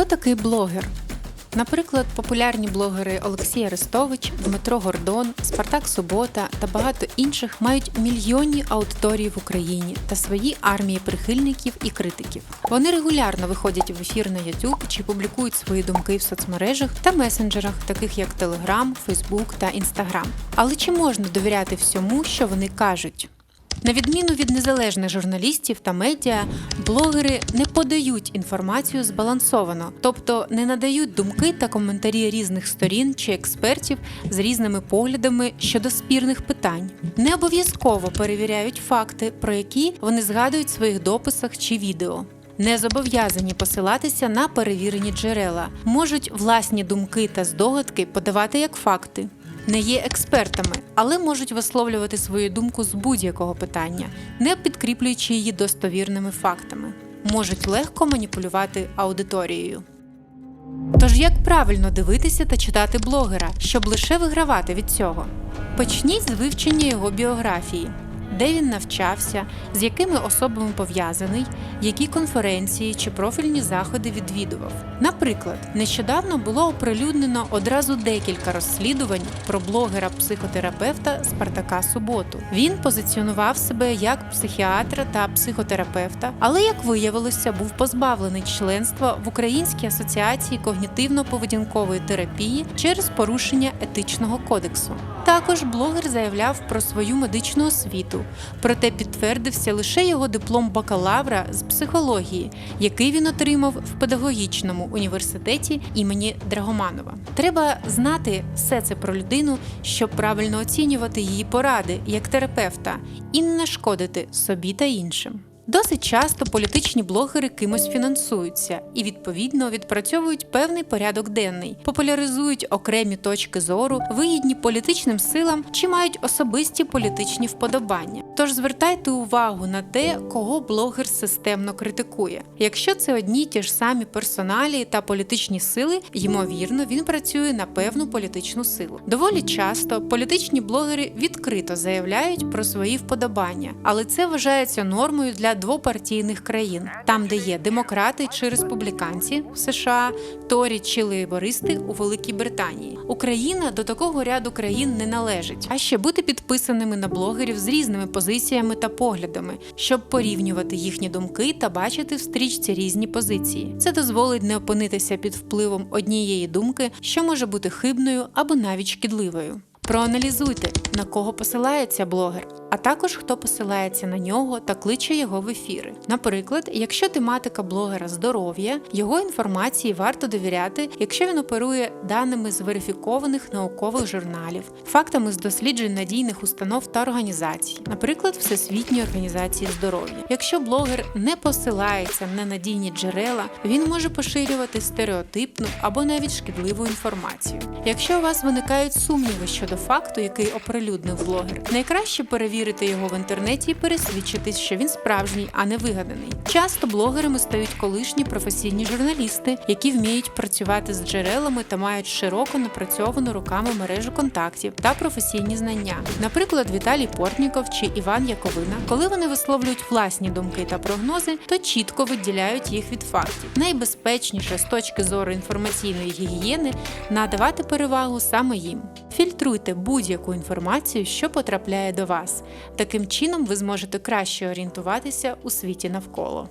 Хто такий блогер? Наприклад, популярні блогери Олексій Арестович, Дмитро Гордон, Спартак Субота та багато інших мають мільйонні аудиторії в Україні та свої армії прихильників і критиків. Вони регулярно виходять в ефір на YouTube чи публікують свої думки в соцмережах та месенджерах, таких як Telegram, Facebook та Instagram. Але чи можна довіряти всьому, що вони кажуть? На відміну від незалежних журналістів та медіа, блогери не подають інформацію збалансовано, тобто не надають думки та коментарі різних сторін чи експертів з різними поглядами щодо спірних питань. Не обов'язково перевіряють факти, про які вони згадують в своїх дописах чи відео. Не зобов'язані посилатися на перевірені джерела, можуть власні думки та здогадки подавати як факти не є експертами, але можуть висловлювати свою думку з будь-якого питання, не підкріплюючи її достовірними фактами, можуть легко маніпулювати аудиторією. Тож як правильно дивитися та читати блогера, щоб лише вигравати від цього? Почніть з вивчення його біографії. Де він навчався, з якими особами пов'язаний, які конференції чи профільні заходи відвідував. Наприклад, нещодавно було оприлюднено одразу декілька розслідувань про блогера-психотерапевта Спартака Суботу. Він позиціонував себе як психіатра та психотерапевта, але як виявилося, був позбавлений членства в Українській асоціації когнітивно-поведінкової терапії через порушення етичного кодексу. Також блогер заявляв про свою медичну освіту, проте підтвердився лише його диплом бакалавра з психології, який він отримав в педагогічному університеті імені Драгоманова. Треба знати все це про людину, щоб правильно оцінювати її поради як терапевта і не нашкодити собі та іншим. Досить часто політичні блогери кимось фінансуються і відповідно відпрацьовують певний порядок денний, популяризують окремі точки зору, вигідні політичним силам чи мають особисті політичні вподобання. Тож звертайте увагу на те, кого блогер системно критикує. Якщо це одні ті ж самі персоналі та політичні сили, ймовірно, він працює на певну політичну силу. Доволі часто політичні блогери відкрито заявляють про свої вподобання, але це вважається нормою для двопартійних країн, там, де є демократи чи республіканці в США, Торі чи лейбористи у Великій Британії. Україна до такого ряду країн не належить, а ще бути підписаними на блогерів з різними позиціями та поглядами, щоб порівнювати їхні думки та бачити в стрічці різні позиції. Це дозволить не опинитися під впливом однієї думки, що може бути хибною або навіть шкідливою. Проаналізуйте, на кого посилається блогер, а також хто посилається на нього та кличе його в ефіри. Наприклад, якщо тематика блогера здоров'я, його інформації варто довіряти, якщо він оперує даними з верифікованих наукових журналів, фактами з досліджень надійних установ та організацій, наприклад, Всесвітньої організації здоров'я. Якщо блогер не посилається на надійні джерела, він може поширювати стереотипну або навіть шкідливу інформацію. Якщо у вас виникають сумніви щодо факту, який оприлюднив блогер, найкраще перевірити його в інтернеті і пересвідчитись, що він справжній, а не вигаданий. Часто блогерами стають колишні професійні журналісти, які вміють працювати з джерелами та мають широко напрацьовану руками мережу контактів та професійні знання. Наприклад, Віталій Портніков чи Іван Яковина, коли вони висловлюють власні думки та прогнози, то чітко виділяють їх від фактів. Найбезпечніше з точки зору інформаційної гігієни надавати перевагу саме їм. Фільтруйте будь-яку інформацію, що потрапляє до вас. Таким чином ви зможете краще орієнтуватися у світі навколо.